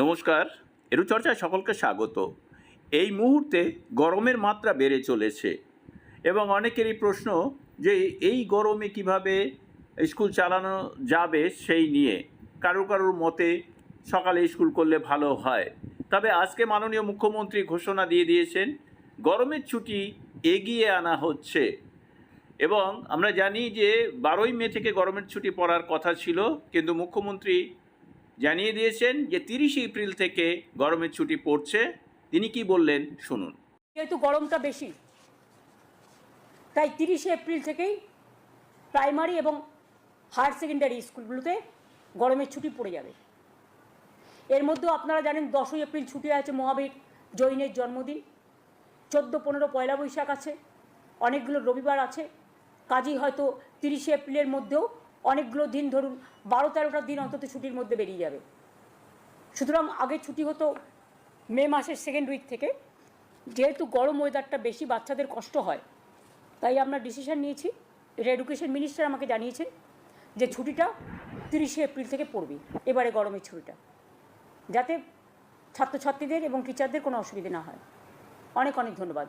নমস্কার এরু চর্চায় সকলকে স্বাগত। এই মুহূর্তে গরমের মাত্রা বেড়ে চলেছে এবং অনেকেরই প্রশ্ন যে এই গরমে কীভাবে স্কুল চালানো যাবে সেই নিয়ে। কারও কারোর মতে সকালে স্কুল করলে ভালো হয়। তবে আজকে মাননীয় মুখ্যমন্ত্রী ঘোষণা দিয়ে দিয়েছেন গরমের ছুটি এগিয়ে আনা হচ্ছে। এবং আমরা জানি যে বারোই মে থেকে গরমের ছুটি পড়ার কথা ছিল, কিন্তু মুখ্যমন্ত্রী জানিয়ে দিয়েছেন যে তিরিশে এপ্রিল থেকে গরমের ছুটি পড়ছে। তিনি কি বললেন? শুনুন। যেহেতু গরমটা বেশি, তাই তিরিশে এপ্রিল থেকেই প্রাইমারি এবং হায়ার সেকেন্ডারি স্কুলগুলোতে গরমের ছুটি পড়ে যাবে। এর মধ্যেও আপনারা জানেন দশই এপ্রিল ছুটি আছে মহাবীর জৈনের জন্মদিন। চোদ্দ পনেরো পয়লা বৈশাখ আছে, অনেকগুলো রবিবার আছে। কাজেই হয়তো তিরিশে এপ্রিলের মধ্যেও অনেকগুলো দিন ধরুন বারো তেরোটা দিন অন্তত ছুটির মধ্যে বেরিয়ে যাবে। সুতরাং আগে ছুটি হতো মে মাসের সেকেন্ড উইক থেকে। যেহেতু গরম ওয়েদারটা বেশি, বাচ্চাদের কষ্ট হয়, তাই আমরা ডিসিশন নিয়েছি এটা এডুকেশন মিনিস্টার আমাকে জানিয়েছেন যে ছুটিটা তিরিশে এপ্রিল থেকে পড়বে, এবারে গরমের ছুটিটা, যাতে ছাত্রছাত্রীদের এবং টিচারদের কোনো অসুবিধে না হয়। অনেক অনেক ধন্যবাদ।